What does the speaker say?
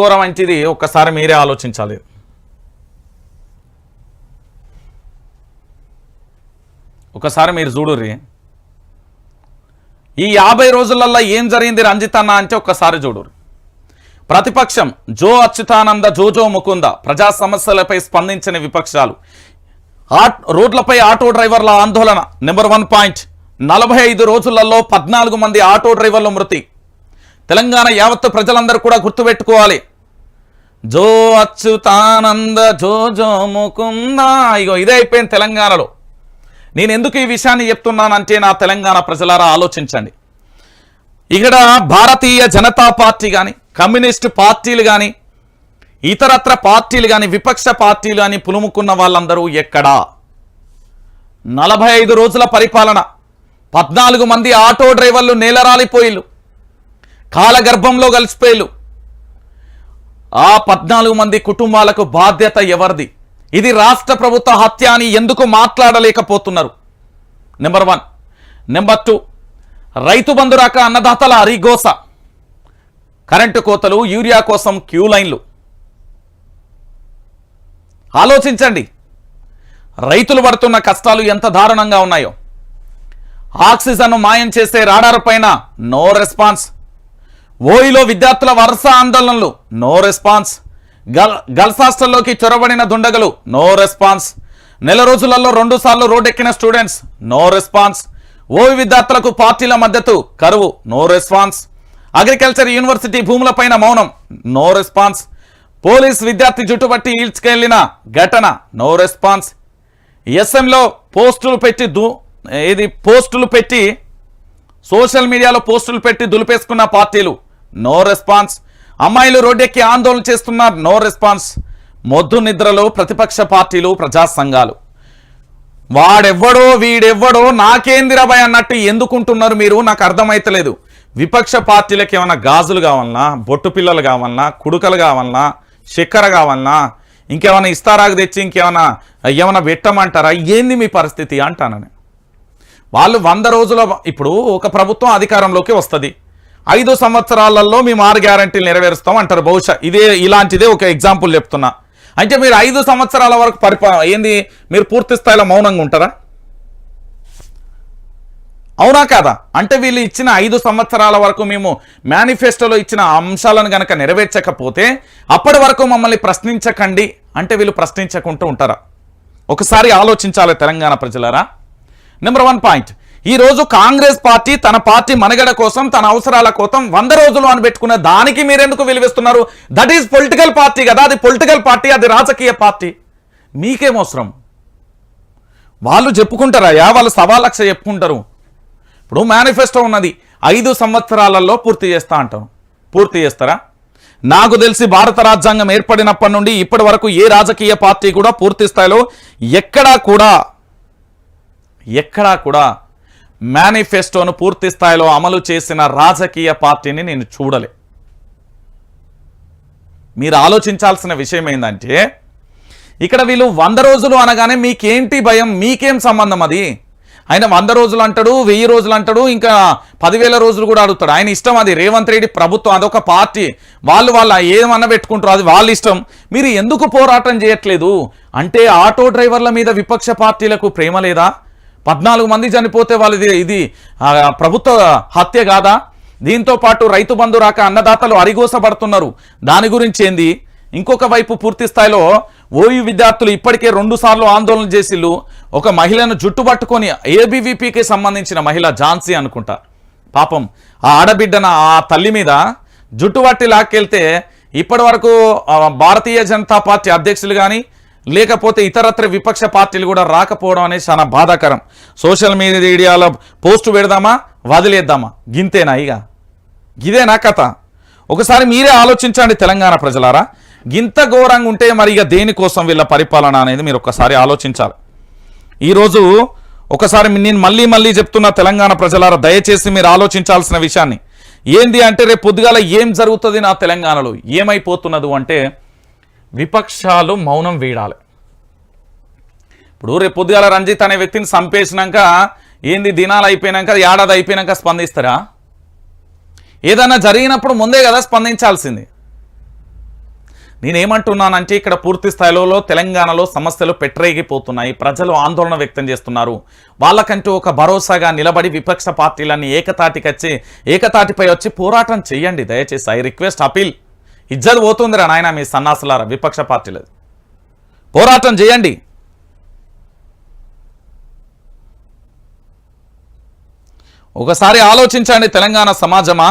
ఘోరం మంచిది ఒక్కసారి మీరే ఆలోచించాలి. ఒకసారి మీరు చూడుర్రి. ఈ యాభై రోజులల్లో ఏం జరిగింది రంజిత్ అన్న అంటే ఒక్కసారి చూడురు ప్రతిపక్షం జో అచ్యుతానంద జోజో ముకుంద ప్రజా సమస్యలపై స్పందించిన విపక్షాలు. రోడ్లపై ఆటో డ్రైవర్ల ఆందోళన నెంబర్ వన్ పాయింట్. నలభై ఐదు రోజులలో పద్నాలుగు మంది ఆటో డ్రైవర్లు మృతి. తెలంగాణ యావత్తు ప్రజలందరూ కూడా గుర్తుపెట్టుకోవాలి. జో అచ్యుతానంద జో జో ముకుంద ఇగో ఇదే అయిపోయింది తెలంగాణలో. నేను ఎందుకు ఈ విషయాన్ని చెప్తున్నానంటే నా తెలంగాణ ప్రజలారా ఆలోచించండి. ఇక్కడ భారతీయ జనతా పార్టీ కానీ కమ్యూనిస్టు పార్టీలు కానీ ఇతరత్ర పార్టీలు కానీ విపక్ష పార్టీలు కానీ పులుముకున్న వాళ్ళందరూ ఎక్కడా? నలభై ఐదు రోజుల పరిపాలన పద్నాలుగు మంది ఆటో డ్రైవర్లు నేలరాలిపోయిలు కాలగర్భంలో కలిసిపోయేలు. ఆ పద్నాలుగు మంది కుటుంబాలకు బాధ్యత ఎవరిది? ఇది రాష్ట్ర ప్రభుత్వ హత్య అని ఎందుకు మాట్లాడలేకపోతున్నారు? Number one number two Rythu Bandhu రాక అన్నదాతల అరిగోస. కరెంటు కోతలు యూరియా కోసం క్యూ లైన్లు. ఆలోచించండి. రైతులు పడుతున్న కష్టాలు ఎంత దారుణంగా ఉన్నాయో. ఆక్సిజన్ మాయం చేసే రాడార్ పైన నో రెస్పాన్స్. ఓయిలో విద్యార్థుల వరుస ఆందోళనలు. No response. గల్ గర్ల్స్ హాస్టల్లోకి చొరబడిన దుండగలు. No response. నెల రోజులలో రెండు సార్లు రోడ్డెక్కిన స్టూడెంట్స్. No response. ఓవి విద్యార్థులకు పార్టీల మద్దతు. కరువు. No response. అగ్రికల్చర్ యూనివర్సిటీ భూములపైన మౌనం. No response. పోలీస్ విద్యార్థి జుట్టుబట్టి ఈడ్చుకెళ్ళిన ఘటన. No response. ఎస్ఎంలో పోస్టులు పెట్టి దు ఇది పోస్టులు పెట్టి సోషల్ మీడియాలో పోస్టులు పెట్టి దులిపేసుకున్న పార్టీలు. No response. అమ్మాయిలు రోడ్డెక్కి ఆందోళన చేస్తున్నారు. No response. మొద్దు నిద్రలో ప్రతిపక్ష పార్టీలు ప్రజా సంఘాలు. వాడెవ్వడో వీడెవ్వడో నాకేందిరాబాయ్ అన్నట్టు ఎందుకుంటున్నారు మీరు? నాకు అర్థమైతలేదు. విపక్ష పార్టీలకు ఏమన్నా గాజులు కావాలన్నా బొట్టు పిల్లలు కావాలన్నా కుడుకలు కావాలన్నా చక్కెర కావాలన్నా ఇంకేమైనా ఇస్తారాకు తెచ్చి ఇంకేమైనా ఏమైనా పెట్టమంటారా? ఏంది మీ పరిస్థితి? అంటాను వాళ్ళు వంద రోజుల ఇప్పుడు ఒక ప్రభుత్వం అధికారంలోకి వస్తుంది. ఐదు సంవత్సరాలలో మేము ఆరు గ్యారంటీలు నెరవేరుస్తాం అంటారు. బహుశా ఇదే ఇలాంటిదే ఒక ఎగ్జాంపుల్ చెప్తున్నా. అంటే మీరు ఐదు సంవత్సరాల వరకు పరిపా ఏంది? మీరు పూర్తి స్థాయిలో మౌనంగా ఉంటారా? అవునా కాదా? అంటే వీళ్ళు ఇచ్చిన ఐదు సంవత్సరాల వరకు మేము మేనిఫెస్టోలో ఇచ్చిన అంశాలను గనక నెరవేర్చకపోతే అప్పటి వరకు మమ్మల్ని ప్రశ్నించకండి అంటే వీళ్ళు ప్రశ్నించకుంటూ ఉంటారా? ఒకసారి ఆలోచించాలి తెలంగాణ ప్రజలారా. నెంబర్ వన్ పాయింట్ ఈ రోజు కాంగ్రెస్ పార్టీ తన పార్టీ మనుగడ కోసం తన అవసరాల కోసం వంద రోజులు అని పెట్టుకున్న దానికి మీరెందుకు విలువిస్తున్నారు? దట్ ఈస్ పొలిటికల్ పార్టీ కదా అది పొలిటికల్ పార్టీ అది రాజకీయ పార్టీ. మీకేం అవసరం? వాళ్ళు చెప్పుకుంటారయ్యా వాళ్ళు సవా లక్ష చెప్పుకుంటారు. ఇప్పుడు మేనిఫెస్టో ఉన్నది. ఐదు సంవత్సరాలలో పూర్తి చేస్తా అంటాం. పూర్తి చేస్తారా? నాకు తెలిసి భారత రాజ్యాంగం ఏర్పడినప్పటి నుండి ఇప్పటి వరకు ఏ రాజకీయ పార్టీ కూడా పూర్తి స్థాయిలో ఎక్కడా కూడా ఎక్కడా కూడా మేనిఫెస్టోను పూర్తి స్థాయిలో అమలు చేసిన రాజకీయ పార్టీని నేను చూడలే. మీరు ఆలోచించాల్సిన విషయం ఏంటంటే ఇక్కడ వీళ్ళు వంద రోజులు అనగానే మీకేంటి భయం మీకేం సంబంధం అది? ఆయన వంద రోజులు అంటాడు వెయ్యి రోజులు అంటాడు ఇంకా పదివేల రోజులు కూడా అడుగుతాడు. ఆయన ఇష్టం అది. రేవంత్ రెడ్డి ప్రభుత్వం అదొక పార్టీ. వాళ్ళు వాళ్ళ ఏమన్నా పెట్టుకుంటారు అది వాళ్ళ ఇష్టం. మీరు ఎందుకు పోరాటం చేయట్లేదు? అంటే ఆటో డ్రైవర్ల మీద విపక్ష పార్టీలకు ప్రేమ లేదా? పద్నాలుగు మంది చనిపోతే వాళ్ళది ఇది ప్రభుత్వ హత్య కాదా? దీంతో పాటు రైతు బంధు రాక అన్నదాతలు అరిగోసబడుతున్నారు. దాని గురించి ఏంది? ఇంకొక వైపు పూర్తి స్థాయిలో ఓయు విద్యార్థులు ఇప్పటికే రెండు సార్లు ఆందోళన చేసిళ్ళు. ఒక మహిళను జుట్టుపట్టుకొని ఏబీవీపీకి సంబంధించిన మహిళ ఝాన్సీ అనుకుంటా. పాపం ఆ ఆడబిడ్డన ఆ తల్లి మీద జుట్టుపట్టి లాక్కెళ్తే ఇప్పటి వరకు భారతీయ జనతా పార్టీ అధ్యక్షులు కానీ లేకపోతే ఇతరత్ర విపక్ష పార్టీలు కూడా రాకపోవడం అనేది చాలా బాధాకరం. సోషల్ మీడియాలో పోస్ట్ పెడదామా వదిలేద్దామా? గింతేనా ఇక? ఇదేనా కథ? ఒకసారి మీరే ఆలోచించండి తెలంగాణ ప్రజలారా. గింత ఘోరంగా ఉంటే మరి ఇక దేనికోసం వీళ్ళ పరిపాలన అనేది మీరు ఒకసారి ఆలోచించాలి. ఈరోజు ఒకసారి నేను మళ్ళీ మళ్ళీ చెప్తున్న తెలంగాణ ప్రజలారా దయచేసి మీరు ఆలోచించాల్సిన విషయాన్ని. ఏంది అంటే రేపు పొద్దుగాల ఏం జరుగుతుంది నా తెలంగాణలో? ఏమైపోతున్నది అంటే విపక్షాలు మౌనం వీడాలి. ఇప్పుడు రేపు పొద్దుగాల రంజిత్ అనే వ్యక్తిని చంపేసినాక ఏంది దినాలు అయిపోయినాక ఏడాది అయిపోయినాక స్పందిస్తారా? ఏదన్నా జరిగినప్పుడు ముందే కదా స్పందించాల్సింది. నేనేమంటున్నానంటే ఇక్కడ పూర్తి స్థాయిలో తెలంగాణలో సమస్యలు పెట్టరేగిపోతున్నాయి. ప్రజలు ఆందోళన వ్యక్తం చేస్తున్నారు. వాళ్ళకంటూ ఒక భరోసాగా నిలబడి విపక్ష పార్టీలన్నీ ఏకతాటికి వచ్చి ఏకతాటిపై వచ్చి పోరాటం చేయండి. దయచేసి ఐ రిక్వెస్ట్ అపీల్. ఇజ్జత్ పోతుందిరా నాయన మీ సన్నాసులారా విపక్ష పార్టీలు పోరాటం చేయండి. ఒకసారి ఆలోచించండి తెలంగాణ సమాజమా?